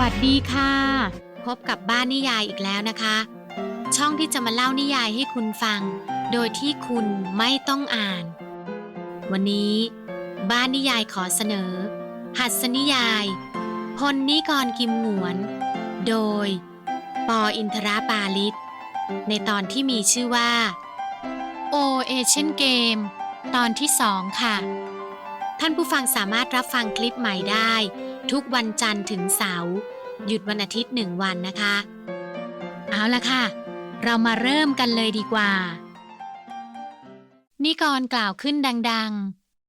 วัสดีค่ะ พบกับบ้านนิยายอีกแล้วนะคะ ช่องที่จะมาเล่านิยายให้คุณฟัง โดยที่คุณไม่ต้องอ่าน วันนี้ บ้านนิยายขอเสนอ หัสนิยายพลนิกรกิมหงวน โดย ปออินทราปาลิศในตอนที่มีชื่อว่าโอเอเชียนเกมตอนที่สองค่ะ ท่านผู้ฟังสามารถรับฟังคลิปใหม่ได้ ทุกวันจันทร์ถึงเสาร์หยุดวันอาทิตย์หนึ่งวันนะคะ เอาละค่ะ เรามาเริ่มกันเลยดีกว่า นิกรกล่าวขึ้นดัง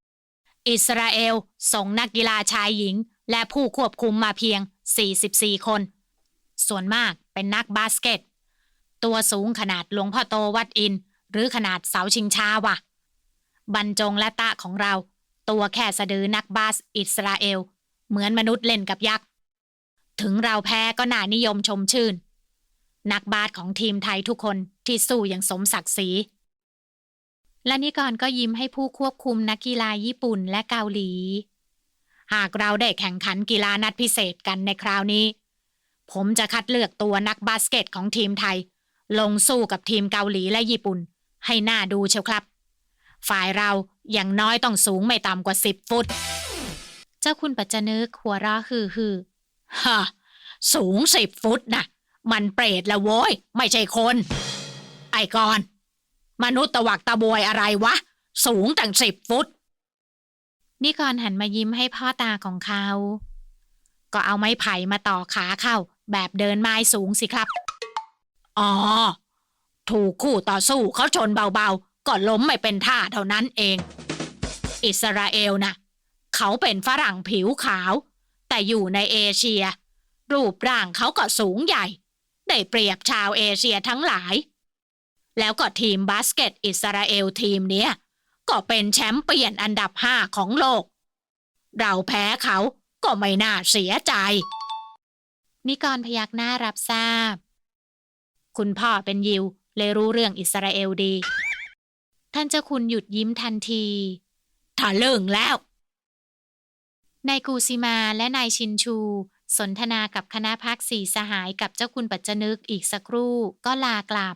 ๆ อิสราเอลส่งนักกีฬาชายหญิง และผู้ควบคุมมาเพียง 44 คน ส่วนมากเป็นนักบาสเกต ตัวสูงขนาดหลวงพ่อโตวัดอิน หรือขนาดเสาชิงช้าว่ะบรรจงและตะของเรา ตัวแค่สะดือนักบาสอิสราเอล เหมือนมนุษย์เล่นกับยักษ์ ถึงเราแพ้ก็น่านิยมชมชื่น นักบาสของทีมไทยทุกคนที่สู้อย่างสมศักดิ์ศรี และนิกรก็ยิ้มให้ผู้ควบคุมนักกีฬาญี่ปุ่นและเกาหลี หากเราได้แข่งขันกีฬานัดพิเศษกันในคราวนี้ ผมจะคัดเลือกตัวนักบาสเกตของทีมไทย ลงสู้กับทีมเกาหลีและญี่ปุ่น ให้หน่าดูเชียวครับ ฝ่ายเราอย่างน้อยต้องสูงไม่ต่ำกว่าสิบฟุต เจ้าคุณปัจจนึกหัวเราะฮือฮือฮะสูงสิบฟุตนะมันเปรตละโว้ย ไม่ใช่คน ไอ้กอน มนุษย์ตะวักตะบวยอะไรวะ สูงตั้งสิบฟุตนี่กรหันมายิ้มให้พ่อตาของเขา ก็เอาไม้ไผ่มาต่อขาเข้า แบบเดินไม้สูงสิครับ อ๋อ ถูกคู่ต่อสู้เขาชนเบาๆ ก็ล้มไม่เป็นท่าเท่านั้นเอง อิสราเอลนะ เขาเป็นฝรั่งผิวขาว แต่อยู่ในเอเชีย รูปร่างเขาก็สูงใหญ่ ได้เปรียบชาวเอเชียทั้งหลาย แล้วก็ทีมบาสเกตอิสราเอลทีมเนี้ย ก็เป็นแชมป์เปี้ยนอันดับห้าของโลก เราแพ้เขาก็ไม่น่าเสียใจ นิกรพยักหน้ารับทราบ คุณพ่อเป็นยิวเลยรู้เรื่องอิสราเอลดี ท่านเจ้าคุณหยุดยิ้มทันที ถ้าเลิงแล้ว นายกูซิมาและนายชินชู สนทนากับคณะพักสี่สหายกับเจ้าคุณปัจจนึกอีกสักครู่ก็ลากลับ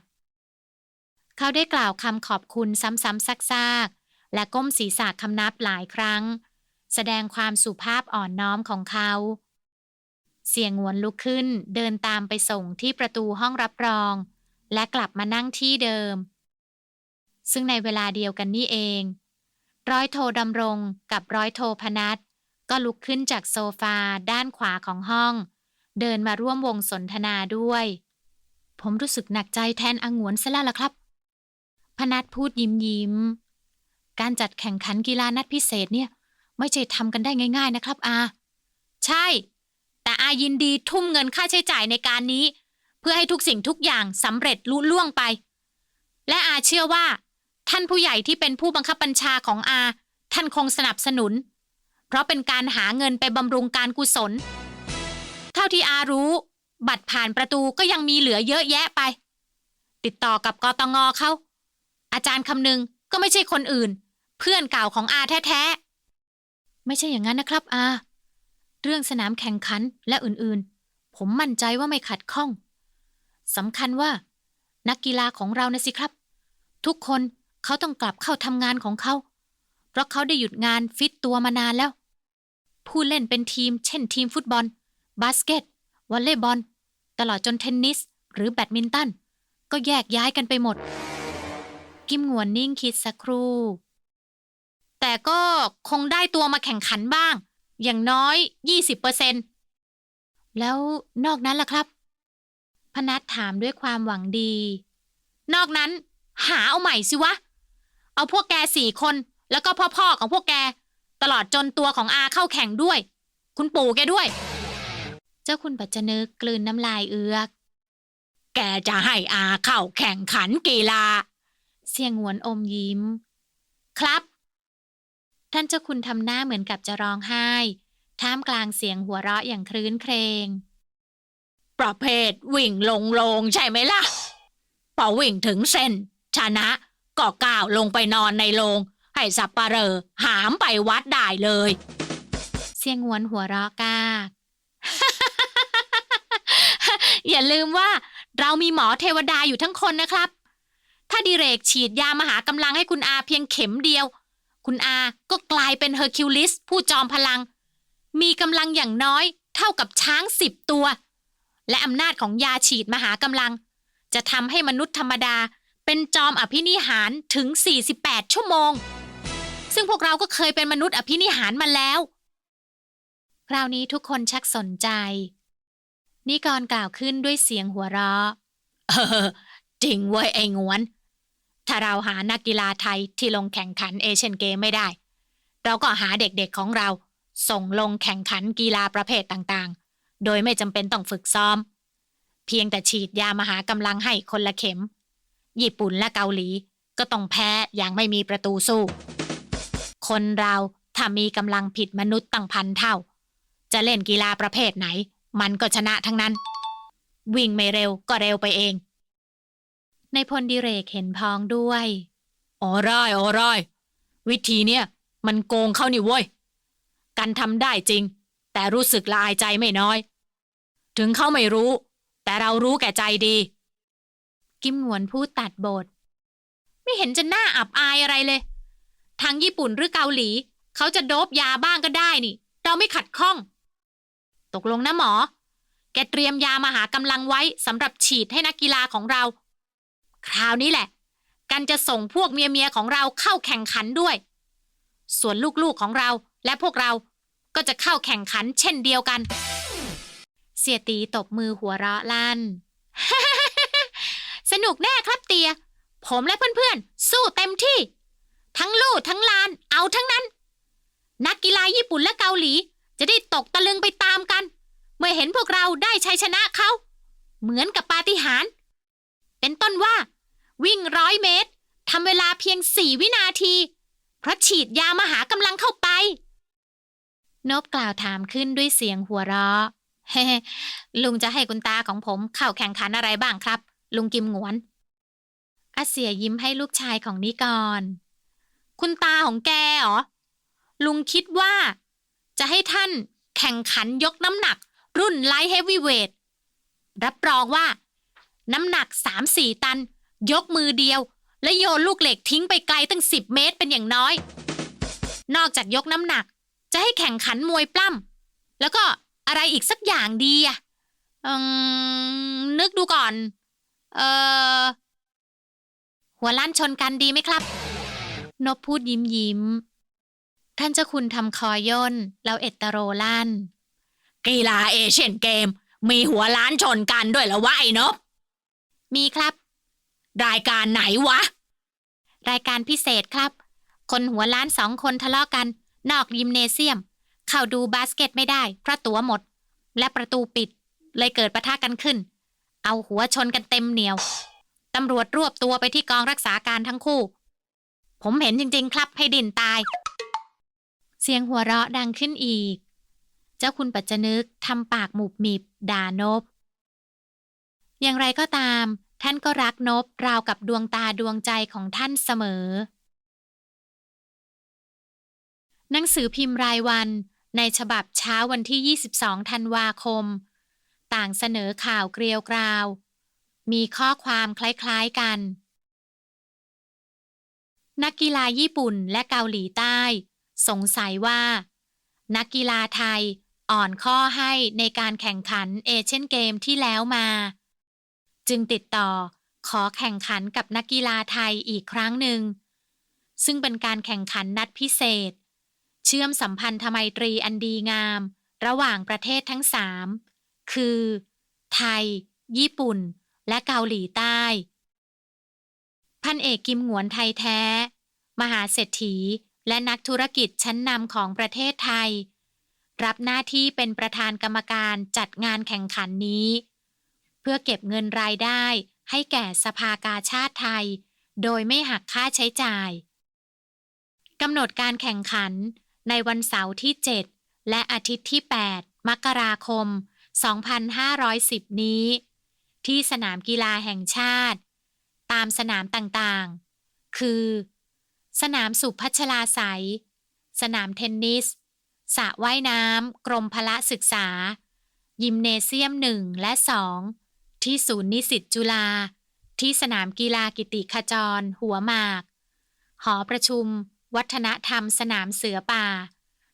เขาได้กล่าวคำขอบคุณซ้ำๆซากๆ และก้มศีรษะคำนับหลายครั้ง แสดงความสุภาพอ่อนน้อมของเขา เสียงหวนลุกขึ้นเดินตามไปส่งที่ประตูห้องรับรอง และกลับมานั่งที่เดิม ซึ่งในเวลาเดียวกันนี่เอง ร้อยโทดำรงกับร้อยโทพนัท ก็ลุกขึ้นจากโซฟาด้านขวาของห้อง เดินมาร่วมวงสนทนาด้วย ผมรู้สึกหนักใจแทนอังวนซะแล้วล่ะครับ พนัทพูดยิ้มยิ้ม การจัดแข่งขันกีฬานัดพิเศษเนี่ย ไม่ใช่ทำกันได้ง่าย ๆ นะครับอา ใช่ แต่อายินดีทุ่มเงินค่าใช้จ่ายในการนี้ เพื่อให้ทุกสิ่งทุกอย่างสำเร็จลุล่วงไป และอาเชื่อว่า ท่านผู้ใหญ่ที่เป็นผู้บังคับบัญชาของอา ท่านคงสนับสนุน เพราะเป็นการหาเงินไปบำรุงการกุศล เท่าที่อารู้ บัตรผ่านประตูก็ยังมีเหลือเยอะแยะไป ติดต่อกับกตงเขาอาจารย์คำนึงก็ไม่ใช่คนอื่น เพื่อนเก่าของอาแท้ๆ ไม่ใช่อย่างนั้นนะครับอา เรื่องสนามแข่งขันและอื่นๆ ผมมั่นใจว่าไม่ขัดข้องสำคัญว่า นักกีฬาของเรานะสิครับ ทุกคนเขาต้องกลับเข้าทำงานของเขา เพราะเขาได้หยุดงานฟิตตัวมานานแล้ว ผู้เล่นเป็นทีม เช่นทีมฟุตบอล บาสเกตวอลเลย์บอล ตลอดจนเทนนิส หรือแบดมินตัน ก็แยกย้ายกันไปหมด กิมหงวนนิ่งคิดสักครู่ แต่ก็คงได้ตัวมาแข่งขันบ้าง อย่างน้อย 20%แล้วนอกนั้นล่ะครับ พนัทถามด้วยความหวังดี นอกนั้น หาเอาใหม่สิวะ เอาพวกแกสี่คน แล้วก็พ่อๆของพวกแก ตลอดจนตัวของอาเข้าแข่งด้วย คุณปู่แกด้วย เจ้าคุณปัจจนึกกลืนน้ำลายเอือก แกจะให้อาเข้าแข่งขันกีฬา เสียงหวนอมยิ้ม ครับ ท่านเจ้าคุณทำหน้าเหมือนกับจะร้องไห้ ท่ามกลางเสียงหัวเราะอย่างครื้นเครง ประเภทวิ่งลงโลงใช่ไหมล่ะพอวิ่งถึงเส้นชนะก็ก้าวลงไปนอนในโลง ให้สับปะเหรอหามไปวัดได้เลย เสียงหวนหัวเราะกากอย่าลืมว่าเรามีหมอเทวดาอยู่ทั้งคนนะครับ ถ้าดิเรกฉีดยามหากำลังให้คุณอาเพียงเข็มเดียว คุณอาก็กลายเป็นเฮอร์คิวลิสผู้จอมพลัง มีกำลังอย่างน้อยเท่ากับช้างสิบตัว และอำนาจของยาฉีดมหากำลัง จะทำให้มนุษย์ธรรมดาเป็นจอมอภินิหารถึง 48 ชั่วโมง ซึ่งพวกเราก็เคยเป็นมนุษย์อภินิหารมาแล้ว คราวนี้ทุกคนชักสนใจ นิกรกล่าวขึ้นด้วยเสียงหัวเราะเออจริงเว้ยไอ้งวน ถ้าเราหานักกีฬาไทยที่ลงแข่งขันเอเชียนเกมไม่ได้ เราก็หาเด็กๆของเรา ส่งลงแข่งขันกีฬาประเภทต่างๆ โดยไม่จำเป็นต้องฝึกซ้อม เพียงแต่ฉีดยามหากำลังให้คนละเข็ม ญี่ปุ่นและเกาหลีก็ต้องแพ้อย่างไม่มีประตูสู้ คนเราถ้ามีกำลังผิดมนุษย์ตั้งพันเท่า จะเล่นกีฬาประเภทไหน มันก็ชนะทั้งนั้น วิ่งไม่เร็วก็เร็วไปเอง ในพลดิเรกเห็นพ้องด้วยอ๋อร้อยอ๋อร้อย วิธีเนี่ย มันโกงเข้านี่เว้ย กันทำได้จริง แต่รู้สึกละอายใจไม่น้อย ถึงเขาไม่รู้ แต่เรารู้แก่ใจดี กิมหงวนพูดตัดบท ไม่เห็นจะน่าอับอายอะไรเลย ทางญี่ปุ่นหรือเกาหลี เขาจะโดบยาบ้างก็ได้นี่ เราไม่ขัดข้อง ตกลงนะหมอ แกเตรียมยามาหากำลังไว้สำหรับฉีดให้นักกีฬาของเรา คราวนี้แหละ กันจะส่งพวกเมียๆของเราเข้าแข่งขันด้วย ส่วนลูกๆของเราและพวกเราก็จะเข้าแข่งขันเช่นเดียวกัน เสียตีตบมือหัวเราะลั่น สนุกแน่ครับเตีย ผมและเพื่อนๆ สู้เต็มที่ ทั้งลู่ทั้งลาน เอาทั้งนั้น นักกีฬาญี่ปุ่นและเกาหลี จะได้ตกตะลึงไปตามกัน เมื่อเห็นพวกเราได้ชัยชนะเขา เหมือนกับปาฏิหาริย์เป็นต้นว่า วิ่งร้อยเมตรทำเวลาเพียงสี่วินาที เพราะฉีดยามหากำลังเข้าไปนบกล่าวถามขึ้นด้วยเสียงหัวเราะเฮ้ลุงจะให้คุณตาของผมเข้าแข่งขันอะไรบ้างครับ ลุงกิมหงวนอาเสียยิ้มให้ลูกชายของนิกร คุณตาของแกเหรอ ลุงคิดว่า จะให้ท่านแข่งขันยกน้ำหนัก รุ่นไลท์เฮฟวีเวทรับรองว่า น้ำหนัก3-4ตัน ยกมือเดียว และโยนลูกเหล็กทิ้งไปไกลตั้ง10เมตรเป็นอย่างน้อย นอกจากยกน้ำหนัก จะให้แข่งขันมวยปล้ำแล้วก็อะไรอีกสักอย่างดีอะนึกดูก่อน เออหัวล้านชนกันดีไหมครับ นบพูดยิ้มยิ้ม ท่านเจ้าคุณทำคอย่นแล้วเอตโตโรลั่น กีฬาเอเชียนเกม มีหัวล้านชนกันด้วยเหรอวะไอ้นบ มีครับ รายการไหนวะ รายการพิเศษครับ คนหัวล้านสองคนทะเลาะกัน นอกยิมเนเซียม เข้าดูบาสเกตไม่ได้เพราะตั๋วหมด และประตูปิด เลยเกิดปะทะกันขึ้น เอาหัวชนกันเต็มเหนียวตำรวจรวบตัวไปที่กองรักษาการทั้งคู่ ผมเห็นจริง ๆ ครับให้ดินตาย เสียงหัวเราะดังขึ้นอีก เจ้าคุณปัจจนึกทำปากหมุบหมิบด่านบ อย่างไรก็ตาม ท่านก็รักนบราวกับดวงตาดวงใจของท่านเสมอ หนังสือพิมพ์รายวันในฉบับเช้าวันที่ 22 ธันวาคม ต่างเสนอข่าวเกลียวกราว มีข้อความคล้ายๆกัน นักกีฬาญี่ปุ่นและเกาหลีใต้ สงสัยว่า นักกีฬาไทยอ่อนข้อให้ในการแข่งขันเอเชียนเกมที่แล้วมา จึงติดต่อขอแข่งขันกับนักกีฬาไทยอีกครั้งหนึ่ง ซึ่งเป็นการแข่งขันนัดพิเศษ เชื่อมสัมพันธไมตรีอันดีงาม ระหว่างประเทศทั้งสามคือ ไทย ญี่ปุ่น และเกาหลีใต้ พันเอกกิมหงวนไทยแท้ มหาเศรษฐีและนักธุรกิจชั้นนำของประเทศไทย รับหน้าที่เป็นประธานกรรมการจัดงานแข่งขันนี้ เพื่อเก็บเงินรายได้ให้แก่สภากาชาติไทย โดยไม่หักค่าใช้จ่ายกำหนดการแข่งขันในวันเสาร์ที่ 7 และอาทิตย์ที่ 8 มกราคม 2510 นี้ ที่สนามกีฬาแห่งชาติ ตามสนามต่างๆ คือ สนามสุพัชลาไสยสนามเทนนิสสระว่ายน้ำกรมพละศึกษา ยิมเนเซียม1และ2ที่ศูนย์นิสิตจุฬาที่สนามกีฬากิติขจร หัวหมาก หอประชุม วัฒนธรรมสนามเสือป่า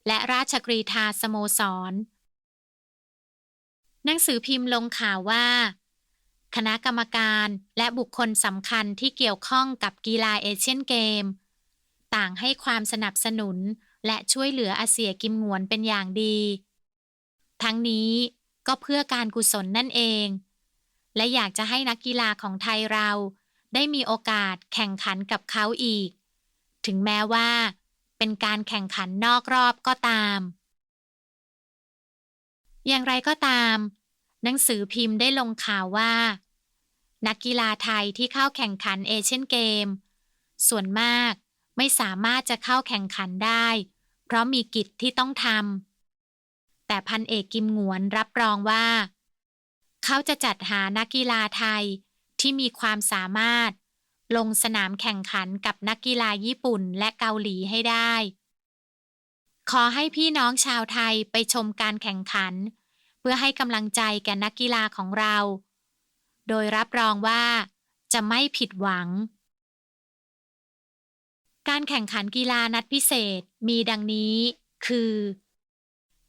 และราชกรีธาสโมสร หนังสือพิมพ์ลงข่าวว่า คณะกรรมการ และบุคคลสำคัญที่เกี่ยวข้องกับกีฬาเอเชียนเกม ต่างให้ความสนับสนุน และช่วยเหลืออาเซียกิมหงวนเป็นอย่างดี ทั้งนี้ก็เพื่อการกุศลนั่นเอง และอยากจะให้นักกีฬาของไทยเราได้มีโอกาสแข่งขันกับเขาอีก ถึงแม้ว่า เป็นการแข่งขันนอกรอบก็ตาม อย่างไรก็ตาม หนังสือพิมพ์ได้ลงข่าวว่า นักกีฬาไทยที่เข้าแข่งขันเอเชียนเกม ส่วนมากไม่สามารถจะเข้าแข่งขันได้ เพราะมีกิจที่ต้องทำแต่พันเอกกิมหงวนรับรองว่า เขาจะจัดหานักกีฬาไทยที่มีความสามารถ ลงสนามแข่งขันกับนักกีฬาญี่ปุ่นและเกาหลีให้ได้ ขอให้พี่น้องชาวไทยไปชมการแข่งขัน เพื่อให้กำลังใจแก่นักกีฬาของเรา โดยรับรองว่า จะไม่ผิดหวัง การแข่งขันกีฬานัดพิเศษมีดังนี้ คือ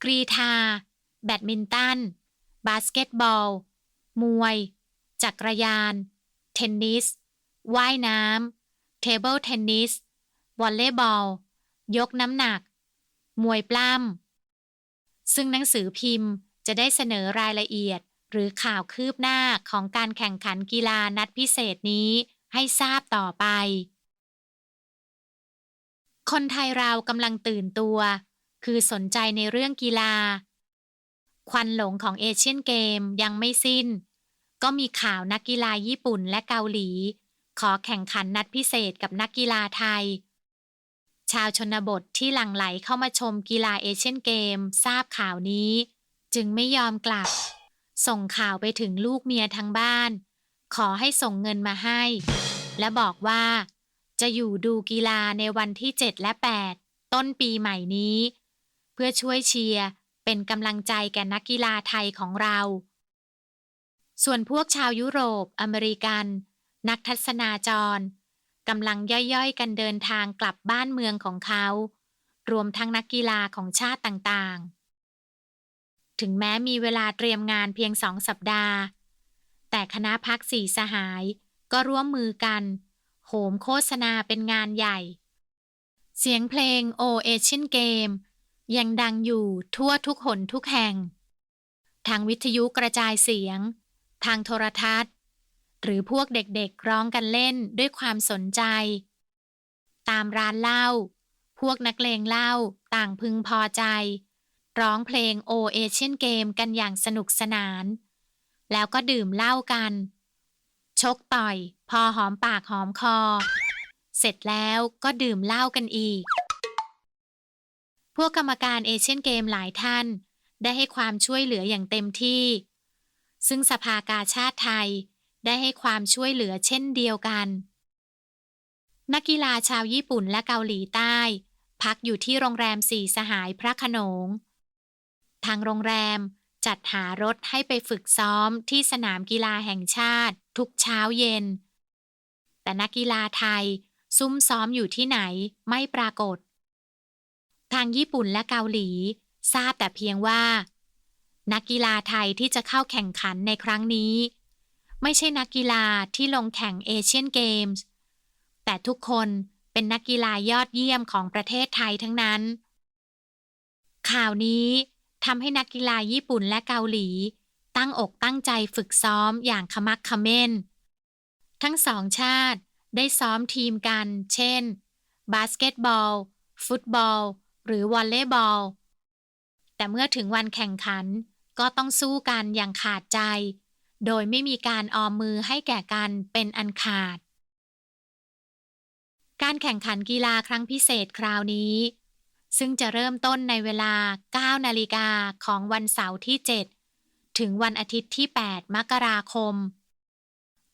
กรีธา แบดมินตัน บาสเกตบอล มวย จักรยาน เทนนิส ว่ายน้ำ เทเบิลเทนนิส วอลเลย์บอล ยกน้ำหนัก มวยปล้ำซึ่งหนังสือพิมพ์ จะได้เสนอรายละเอียด หรือข่าวคืบหน้าของการแข่งขันกีฬานัดพิเศษนี้ให้ทราบต่อไป คนไทยเรากำลังตื่นตัว คือสนใจในเรื่องกีฬา ควันหลงของเอเชียนเกมยังไม่สิ้น ก็มีข่าวนักกีฬาญี่ปุ่นและเกาหลี ขอแข่งขันนัดพิเศษกับนักกีฬาไทย ชาวชนบทที่หลั่งไหลเข้ามาชมกีฬาเอเชียนเกมทราบข่าวนี้ จึงไม่ยอมกลับ ส่งข่าวไปถึงลูกเมียทางบ้าน ขอให้ส่งเงินมาให้ และบอกว่า จะอยู่ดูกีฬาในวันที่ 7 และ 8 ต้นปีใหม่นี้ เพื่อช่วยเชียร์เป็นกำลังใจแก่นักกีฬาไทยของเรา ส่วนพวกชาวยุโรป อเมริกัน นักทัศนาจรกำลังย่อยๆ กันเดินทางกลับบ้านเมืองของเขา รวมทั้งนักกีฬาของชาติต่างๆ ถึงแม้มีเวลาเตรียมงานเพียงสองสัปดาห์ แต่คณะพักสี่สหายก็ร่วมมือกัน โหมโฆษณาเป็นงานใหญ่ เสียงเพลงโอเอเชียนเกมยังดังอยู่ทั่วทุกหนทุกแห่ง ทางวิทยุกระจายเสียง ทางโทรทัศน์ หรือพวกเด็กๆร้องกันเล่นด้วยความสนใจ ตามร้านเหล้าพวกนักเลงเหล้าต่างพึงพอใจ ร้องเพลงโอเอเชียนเกมกันอย่างสนุกสนาน แล้วก็ดื่มเหล้ากัน ชกต่อย พอหอมปากหอมคอ เสร็จแล้วก็ดื่มเหล้ากันอีก พวกกรรมการเอเชียนเกมหลายท่าน ได้ให้ความช่วยเหลืออย่างเต็มที่ ซึ่งสภากาชาติไทยได้ให้ความช่วยเหลือเช่นเดียวกัน นักกีฬาชาวญี่ปุ่นและเกาหลีใต้ พักอยู่ที่โรงแรมสี่สหายพระโขนง ทางโรงแรม จัดหารถให้ไปฝึกซ้อมที่สนามกีฬาแห่งชาติ ทุกเช้าเย็น แต่นักกีฬาไทยซุ่มซ้อมอยู่ที่ไหนไม่ปรากฏ ทางญี่ปุ่นและเกาหลี ทราบแต่เพียงว่า นักกีฬาไทยที่จะเข้าแข่งขันในครั้งนี้ ไม่ใช่นักกีฬาที่ลงแข่งเอเชียนเกมส์แต่ทุกคนเป็นนักกีฬายอดเยี่ยมของประเทศไทยทั้งนั้น ข่าวนี้ ทำให้นักกีฬาญี่ปุ่นและเกาหลี ตั้งอกตั้งใจฝึกซ้อมอย่างขมักขม้น ทั้งสองชาติได้ซ้อมทีมกัน เช่น บาสเกตบอล ฟุตบอล หรือวอลเลย์บอล แต่เมื่อถึงวันแข่งขันก็ต้องสู้กันอย่างขาดใจ โดยไม่มีการออมมือให้แก่กันเป็นอันขาด การแข่งขันกีฬาครั้งพิเศษคราวนี้ ซึ่งจะเริ่มต้นในเวลา 9 นาฬิกาของวันเสาร์ที่ 7 ถึงวันอาทิตย์ที่ 8 มกราคม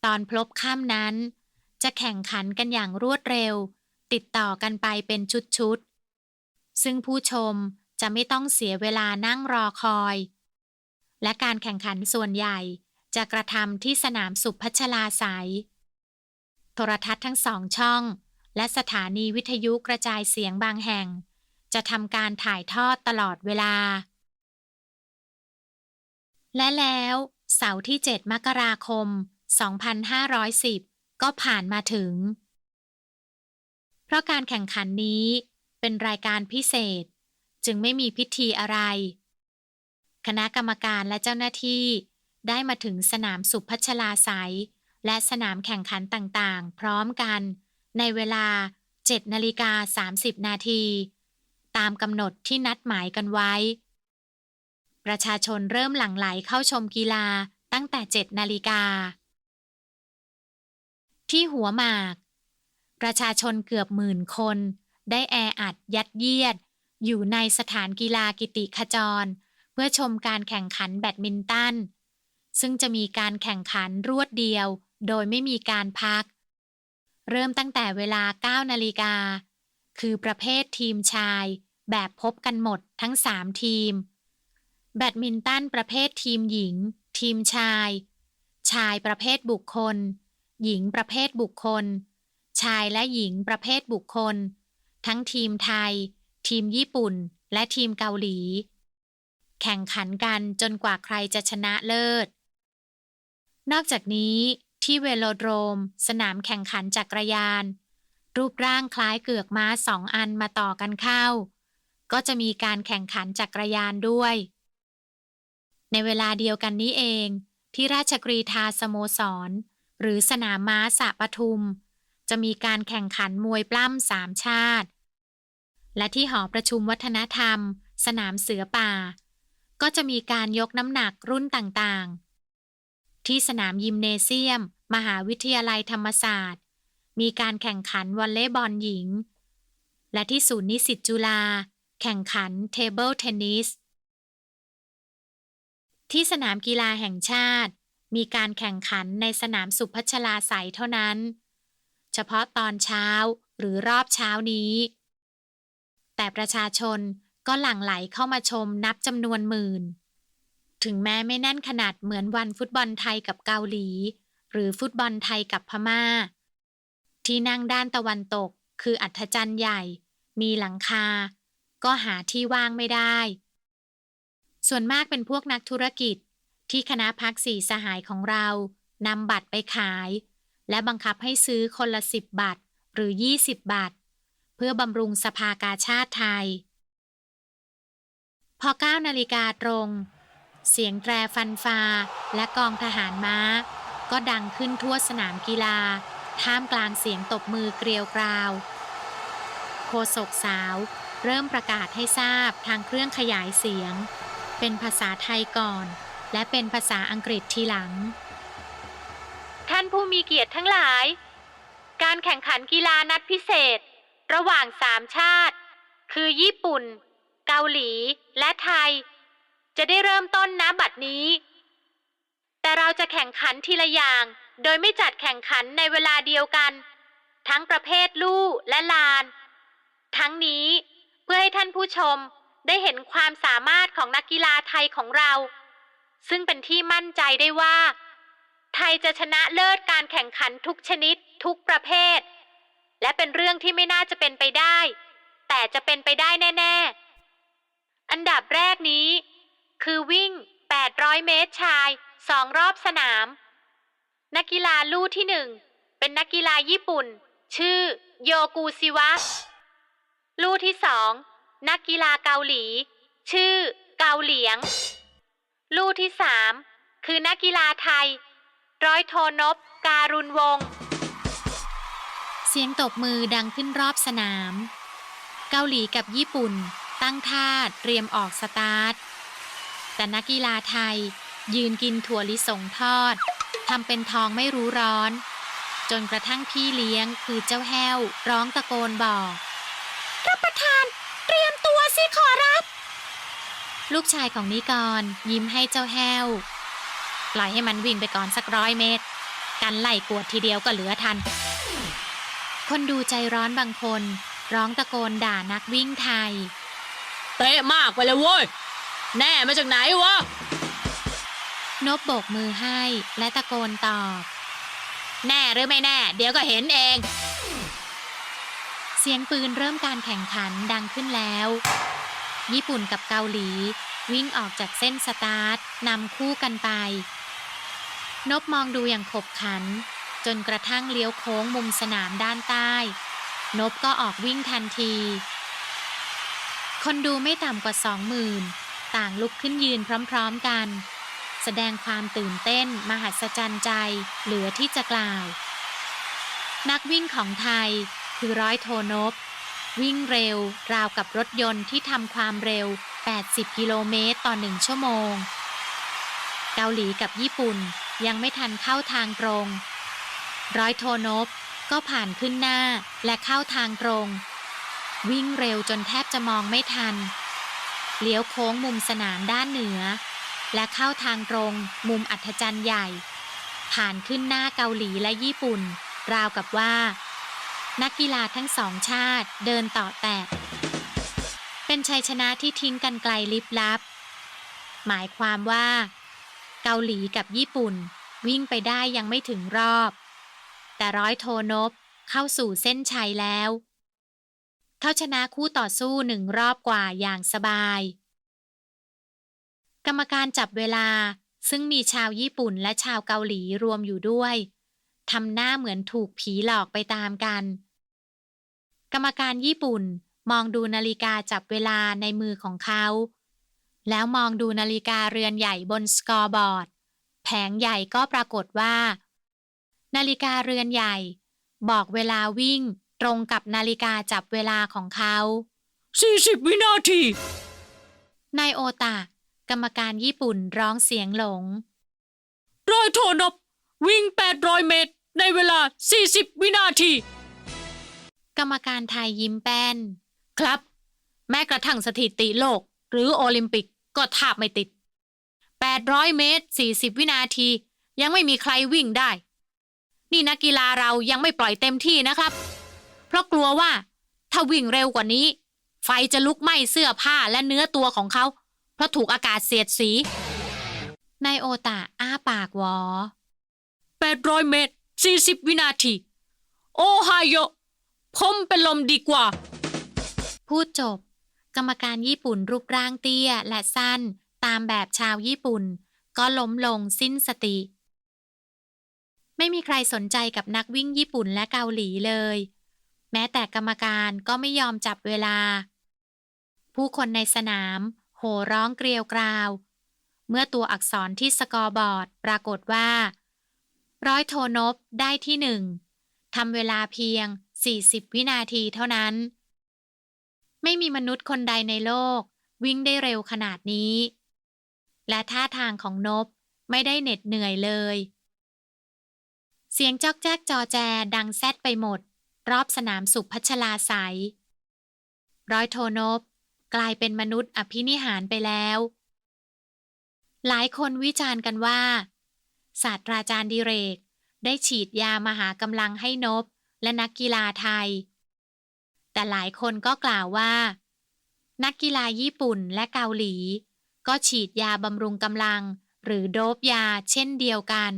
ตอนพลบค่ำนั้น จะแข่งขันกันอย่างรวดเร็ว ติดต่อกันไปเป็นชุดๆ ซึ่งผู้ชมจะไม่ต้องเสียเวลานั่งรอคอย และการแข่งขันส่วนใหญ่จะกระทำที่สนามสุพัชลาไสยโทรทัศน์ทั้งสองช่อง และสถานีวิทยุกระจายเสียงบางแห่ง จะทำการถ่ายทอดตลอดเวลา และแล้วเสาร์ที่ 7 มกราคม 2510 ก็ผ่านมาถึง เพราะการแข่งขันนี้เป็นรายการพิเศษ จึงไม่มีพิธีอะไร คณะกรรมการและเจ้าหน้าที่ได้มาถึงสนามสุพัชลาไสยและสนามแข่งขันต่างๆ พร้อมกัน ในเวลา 7 นาฬิกา 30 นาที ตามกำหนดที่นัดหมายกันไว้ ประชาชนเริ่มหลั่งไหลเข้าชมกีฬาตั้งแต่ 7 นาฬิกา ที่หัวหมาก ประชาชนเกือบหมื่นคน ได้แออัดยัดเยียด อยู่ในสถานกีฬากิติขจร เพื่อชมการแข่งขันแบดมินตัน ซึ่งจะมีการแข่งขันรวดเดียว โดยไม่มีการพัก เริ่มตั้งแต่เวลา 9 นาฬิกา คือประเภททีมชาย แบบพบกันหมดทั้ง 3 ทีม แบดมินตันประเภททีมหญิง ทีมชาย ชายประเภทบุคคล หญิงประเภทบุคคล ชายและหญิงประเภทบุคคล ทั้งทีมไทย ทีมญี่ปุ่น และทีมเกาหลี แข่งขันกันจนกว่าใครจะชนะเลิศ นอกจากนี้ที่เวโลโดรม สนามแข่งขันจักรยาน รูปร่างคล้ายเกือกม้าสองอันมาต่อกันเข้า ก็จะมีการแข่งขันจักรยานด้วย ในเวลาเดียวกันนี้เอง ที่ราชกรีธาสโมสร หรือสนามม้าสระปทุม จะมีการแข่งขันมวยปล้ำสามชาติ และที่หอประชุมวัฒนธรรม สนามเสือป่า ก็จะมีการยกน้ำหนักรุ่นต่างๆ ที่สนามยิมเนเซียม มหาวิทยาลัยธรรมศาสตร์ มีการแข่งขันวอลเลย์บอลหญิง และที่ศูนย์นิสิตจุฬาแข่งขันเทเบิลเทนนิสที่สนามกีฬาแห่งชาติ มีการแข่งขันในสนามสุพัชลาไสยเท่านั้น เฉพาะตอนเช้าหรือรอบเช้านี้ แต่ประชาชนก็หลั่งไหลเข้ามาชมนับจำนวนหมื่น ถึงแม้ไม่แน่นขนาดเหมือนวันฟุตบอลไทยกับเกาหลี หรือฟุตบอลไทยกับพม่า ที่นั่งด้านตะวันตก คืออัธจันทร์ใหญ่ มีหลังคา ก็หาที่ว่างไม่ได้ ส่วนมากเป็นพวกนักธุรกิจ ที่คณะพักสี่สหายของเรานำบัตรไปขาย และบังคับให้ซื้อคนละสิบบาทหรือ20บาท เพื่อบำรุงสภากาชาติไทย พอ9นาฬิกาตรง เสียงแตรฟันฟ้าและกองทหารม้า ก็ดังขึ้นทั่วสนามกีฬา ท่ามกลางเสียงตบมือเกลียวกราวโฆษกสาว เริ่มประกาศให้ทราบทางเครื่องขยายเสียง เป็นภาษาไทยก่อน และเป็นภาษาอังกฤษทีหลัง ท่านผู้มีเกียรติทั้งหลาย การแข่งขันกีฬานัดพิเศษ ระหว่างสามชาติ คือญี่ปุ่น เกาหลี และไทย จะได้เริ่มต้นณบัดนี้ แต่เราจะแข่งขันทีละอย่าง โดยไม่จัดแข่งขันในเวลาเดียวกัน ทั้งประเภทลู่และลาน ทั้งนี้เพื่อให้ท่านผู้ชมได้เห็นความสามารถของนักกีฬาไทยของเรา ซึ่งเป็นที่มั่นใจได้ว่า ไทยจะชนะเลิศการแข่งขันทุกชนิดทุกประเภท และเป็นเรื่องที่ไม่น่าจะเป็นไปได้ แต่จะเป็นไปได้แน่ ๆ อันดับแรกนี้ คือวิ่ง 800 เมตรชายสองรอบสนาม นักกีฬาลู่ที่หนึ่งเป็นนักกีฬาญี่ปุ่น ชื่อโยกูซิวะ ลู่ที่สองนักกีฬาเกาหลี ชื่อเกาเหลียง ลู่ที่สามคือนักกีฬาไทย ร้อยโทนบการุณวงศ์เสียงตบมือดังขึ้นรอบสนาม เกาหลีกับญี่ปุ่น ตั้งท่าเตรียมออกสตาร์ท แต่นักกีฬาไทยยืนกินถั่วลิสงทอด ทำเป็นทองไม่รู้ร้อน จนกระทั่งพี่เลี้ยงคือเจ้าแห้ว ร้องตะโกนบอกรับประทานเตรียมตัวสิขอรับ ลูกชายของนิกรยิ้มให้เจ้าแห้ว ปล่อยให้มันวิ่งไปก่อนสักร้อยเมตร กันไล่กวดทีเดียวก็เหลือทัน คนดูใจร้อนบางคน ร้องตะโกนด่านักวิ่งไทย เตะมากไปเลยเว้ย แน่มาจากไหนวะ นบโบกมือให้และตะโกนตอบ แน่หรือไม่แน่ เดี๋ยวก็เห็นเอง เสียงปืนเริ่มการแข่งขันดังขึ้นแล้ว ญี่ปุ่นกับเกาหลี วิ่งออกจากเส้นสตาร์ทนำคู่กันไป นบมองดูอย่างขบขัน จนกระทั่งเลี้ยวโค้งมุมสนามด้านใต้ นบก็ออกวิ่งทันที คนดูไม่ต่ำกว่าสองหมื่นต่างลุกขึ้นยืนพร้อมๆกัน แสดงความตื่นเต้น มหัศจรรย์ใจ เหลือที่จะกล่าว นักวิ่งของไทยคือร้อยโทนบ วิ่งเร็ว ราวกับรถยนต์ที่ทำความเร็ว 80 กิโลเมตรต่อหนึ่งชั่วโมง เกาหลีกับญี่ปุ่นยังไม่ทันเข้าทางตรง ร้อยโทนบก็ผ่านขึ้นหน้าและเข้าทางตรง วิ่งเร็วจนแทบจะมองไม่ทัน เลี้ยวโค้งมุมสนามด้านเหนือ และเข้าทางตรง มุมอัธจันทร์ใหญ่ ผ่านขึ้นหน้าเกาหลีและญี่ปุ่น ราวกับว่า นักกีฬาทั้งสองชาติเดินต่อแตกเป็นชัยชนะที่ทิ้งกันไกลลิบลับ หมายความว่า เกาหลีกับญี่ปุ่น วิ่งไปได้ยังไม่ถึงรอบ แต่ร้อยโทนบเข้าสู่เส้นชัยแล้ว เขาชนะคู่ต่อสู้หนึ่งรอบกว่าอย่างสบาย กรรมการจับเวลา ซึ่งมีชาวญี่ปุ่นและชาวเกาหลีรวมอยู่ด้วยทำหน้าเหมือนถูกผีหลอกไปตามกัน กรรมการญี่ปุ่นมองดูนาฬิกาจับเวลาในมือของเขา แล้วมองดูนาฬิกาเรือนใหญ่บนสกอร์บอร์ด แผงใหญ่ก็ปรากฏว่า นาฬิกาเรือนใหญ่ บอกเวลาวิ่งตรงกับนาฬิกาจับเวลาของเขา 40 วินาที นายโอตะ กรรมการญี่ปุ่นร้องเสียงหลงร้อยโทนบ วิ่ง 800 เมตร ในเวลา 40 วินาที กรรมการไทยยิ้มแป้น ครับ แม้กระทั่งสถิติโลก หรือโอลิมปิกก็ทาบไม่ติด 800 เมตร 40 วินาที ยังไม่มีใครวิ่งได้ นี่นักกีฬาเรายังไม่ปล่อยเต็มที่นะครับ เพราะกลัวว่าถ้าวิ่งเร็วกว่านี้ ไฟจะลุกไหม้เสื้อผ้าและเนื้อตัวของเขาเพ ราะถูกอากาศเสียดสีนายโอตะอ้าปากหวอ800เมตร40วินาที โอไฮโอผมเป็นลมดีกว่า พูดจบ กรรมการญี่ปุ่นรูปร่างเตี้ยและสั้นตามแบบชาวญี่ปุ่น ก็ล้มลงสิ้นสติ ไม่มีใครสนใจกับนักวิ่งญี่ปุ่นและเกาหลีเลย แม้แต่กรรมการก็ไม่ยอมจับเวลา ผู้คนในสนาม โห่ร้องเกลียวกราว เมื่อตัวอักษรที่สกอร์บอร์ดปรากฏว่า ร้อยโทนบได้ที่หนึ่งทำเวลาเพียง 40 วินาทีเท่านั้น ไม่มีมนุษย์คนใดในโลก วิ่งได้เร็วขนาดนี้ และท่าทางของนบไม่ได้เหน็ดเหนื่อยเลย เสียงจอกแจ๊กจอแจดังแซดไปหมด รอบสนามสุพัชลาใสยร้อยโทนบ กลายเป็นมนุษย์อภินิหารไปแล้ว หลายคนวิจารณ์กันว่า ศาสตราจารย์ดิเรก ได้ฉีดยามหากำลังให้นบและนักกีฬาไทย แต่หลายคนก็กล่าวว่า นักกีฬาญี่ปุ่นและเกาหลี ก็ฉีดยาบำรุงกำลัง หรือโดบยาเช่นเดียวกัน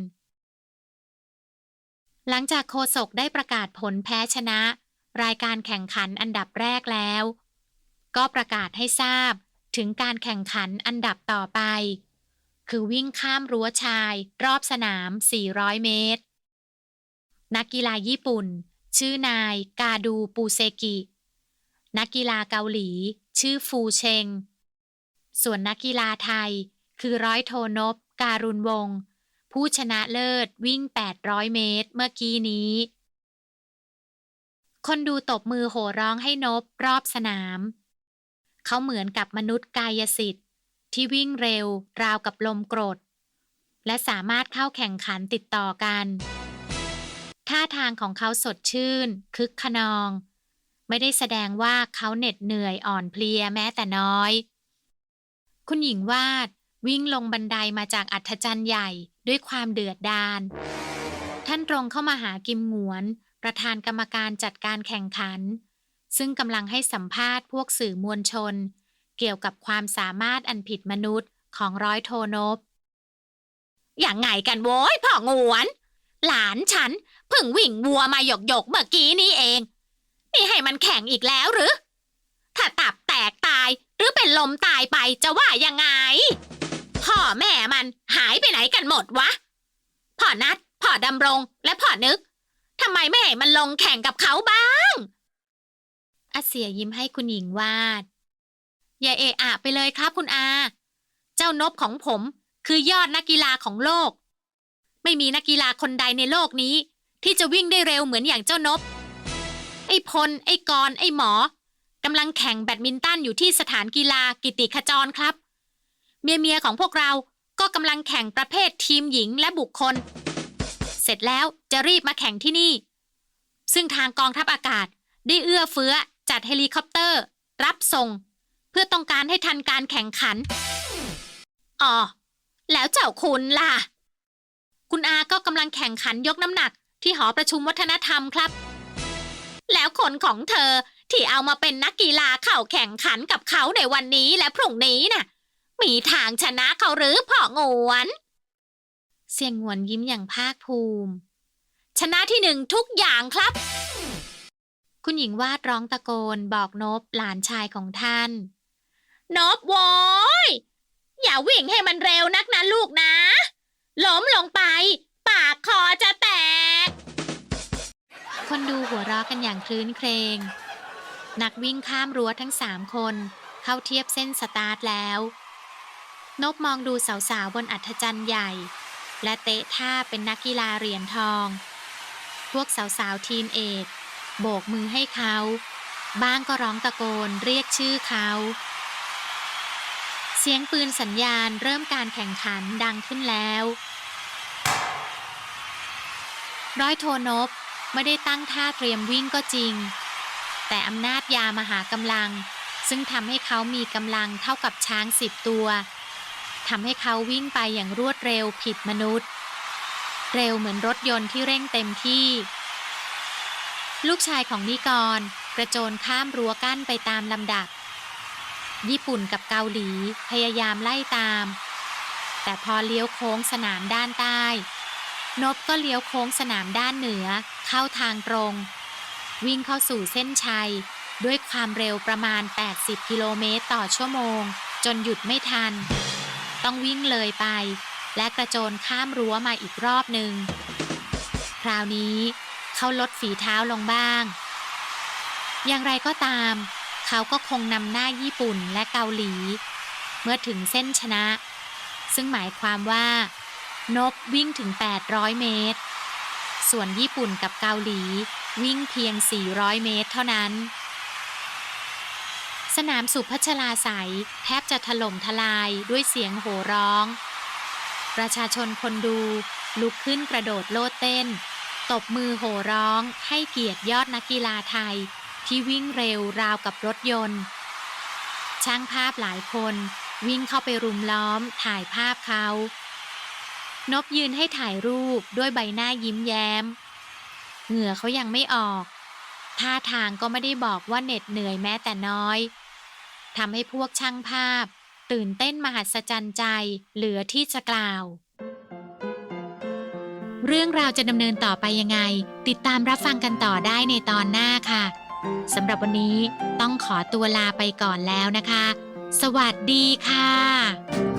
หลังจากโคศกได้ประกาศผลแพ้ชนะ รายการแข่งขันอันดับแรกแล้ว ก็ประกาศให้ทราบถึงการแข่งขันอันดับต่อไป คือวิ่งข้ามรั้วชาย รอบสนาม 400 เมตร นักกีฬาญี่ปุ่น ชื่อนายกาดูปูเซกิ นักกีฬาเกาหลี ชื่อฟูเชง ส่วนนักกีฬาไทย คือร้อยโทนบ การุณวงศ์ผู้ชนะเลิศวิ่ง 800 เมตรเมื่อกี้นี้ คนดูตบมือโห่ร้องให้นบรอบสนาม เขาเหมือนกับมนุษย์กายสิทธิ์ ที่วิ่งเร็ว ราวกับลมกรด และสามารถเข้าแข่งขันติดต่อกัน ท่าทางของเขาสดชื่น คึกขนอง ไม่ได้แสดงว่าเขาเหน็ดเหนื่อยอ่อนเพลียแม้แต่น้อย คุณหญิงวาดวิ่งลงบันไดมาจากอัธจันทร์ใหญ่ด้วยความเดือดดาล ท่านตรงเข้ามาหากิมหงวน ประธานกรรมการจัดการแข่งขัน ซึ่งกำลังให้สัมภาษณ์พวกสื่อมวลชน เกี่ยวกับความสามารถอันผิดมนุษย์ของร้อยโทนบอย่างไงกันโว้ยพ่องวน หลานฉันเพิ่งวิ่งวัวมาหยกหยกเมื่อกี้นี่เอง นี่ให้มันแข่งอีกแล้วหรือ ถ้าตับแตกตายหรือเป็นลมตายไปจะว่ายังไง พ่อแม่มันหายไปไหนกันหมดวะ พ่อนัดพ่อดำรงและพ่อนึกทำไมไม่ให้มันลงแข่งกับเขาบ้าง อาเสียยิ้มให้คุณหญิงวาด อย่าเอะอะไปเลยครับคุณอา เจ้านบของผมคือยอดนักกีฬาของโลก ไม่มีนักกีฬาคนใดในโลกนี้ ที่จะวิ่งได้เร็วเหมือนอย่างเจ้านบ ไอ้พล ไอ้กรไอ้หมอกำลังแข่งแบดมินตันอยู่ที่สถานกีฬากิติขจรครับ เมียเมียของพวกเราก็กำลังแข่งประเภททีมหญิงและบุคคล เสร็จแล้วจะรีบมาแข่งที่นี่ ซึ่งทางกองทัพอากาศได้เอื้อเฟื้อ จัดเฮลิคอปเตอร์ รับส่ง เพื่อต้องการให้ทันการแข่งขัน อ๋อ แล้วเจ้าคุณล่ะ คุณอาก็กำลังแข่งขันยกน้ำหนักที่หอประชุมวัฒนธรรมครับ แล้วคนของเธอที่เอามาเป็นนักกีฬาเข้าแข่งขันกับเขาในวันนี้และพรุ่งนี้น่ะ มีทางชนะเขาหรือพ่องวน เสียงหวนยิ้มอย่างภาคภูมิ ชนะที่หนึ่งทุกอย่างครับ คุณหญิงวาดร้องตะโกนบอกนบหลานชายของท่าน นบโว้ย อย่าวิ่งให้มันเร็วนักนะลูกนะ ล้มลงไป ปากคอจะแตก คนดูหัวเราะกันอย่างคลื้นเครง นักวิ่งข้ามรั้วทั้งสามคนเข้าเทียบเส้นสตาร์ทแล้ว นบมองดูสาวๆบนอัธจันทร์ใหญ่ และเตะท่าเป็นนักกีฬาเหรียญทอง พวกสาวๆทีนเอท โบกมือให้เขา บ้างก็ร้องตะโกนเรียกชื่อเขา เสียงปืนสัญญาณเริ่มการแข่งขันดังขึ้นแล้ว ร้อยโทนบไม่ได้ตั้งท่าเตรียมวิ่งก็จริง แต่อำนาจยามหากำลัง ซึ่งทำให้เขามีกำลังเท่ากับช้างสิบตัวทำให้เขาวิ่งไปอย่างรวดเร็วผิดมนุษย์ เร็วเหมือนรถยนต์ที่เร่งเต็มที่ ลูกชายของนิกร กระโจนข้ามรั้วกั้นไปตามลำดับ ญี่ปุ่นกับเกาหลีพยายามไล่ตาม แต่พอเลี้ยวโค้งสนามด้านใต้ นบก็เลี้ยวโค้งสนามด้านเหนือ เข้าทางตรง วิ่งเข้าสู่เส้นชัย ด้วยความเร็วประมาณ 80 กิโลเมตรต่อชั่วโมง จนหยุดไม่ทัน ต้องวิ่งเลยไป และกระโจนข้ามรั้วมาอีกรอบหนึ่งคราวนี้ เขาลดฝีเท้าลงบ้าง อย่างไรก็ตาม เขาก็คงนำหน้าญี่ปุ่นและเกาหลี เมื่อถึงเส้นชนะ ซึ่งหมายความว่า นบวิ่งถึง 800 เมตร ส่วนญี่ปุ่นกับเกาหลี วิ่งเพียง 400 เมตรเท่านั้น สนามสุพัชลาใสยแทบจะถล่มทลายด้วยเสียงโห่ร้อง ประชาชนคนดูลุกขึ้นกระโดดโลดเต้น ตบมือโห่ร้องให้เกียรติยอดนักกีฬาไทย ที่วิ่งเร็วราวกับรถยนต์ ช่างภาพหลายคนวิ่งเข้าไปรุมล้อมถ่ายภาพเขา นบยืนให้ถ่ายรูปด้วยใบหน้ายิ้มแย้ม เหงื่อเขายังไม่ออก ท่าทางก็ไม่ได้บอกว่าเหน็ดเหนื่อยแม้แต่น้อยทำให้พวกช่างภาพ ตื่นเต้นมหัศจรรย์ใจเหลือที่จะกล่าว เรื่องราวจะดำเนินต่อไปยังไง ติดตามรับฟังกันต่อได้ในตอนหน้าค่ะสำหรับวันนี้ต้องขอตัวลาไปก่อนแล้วนะคะ สวัสดีค่ะ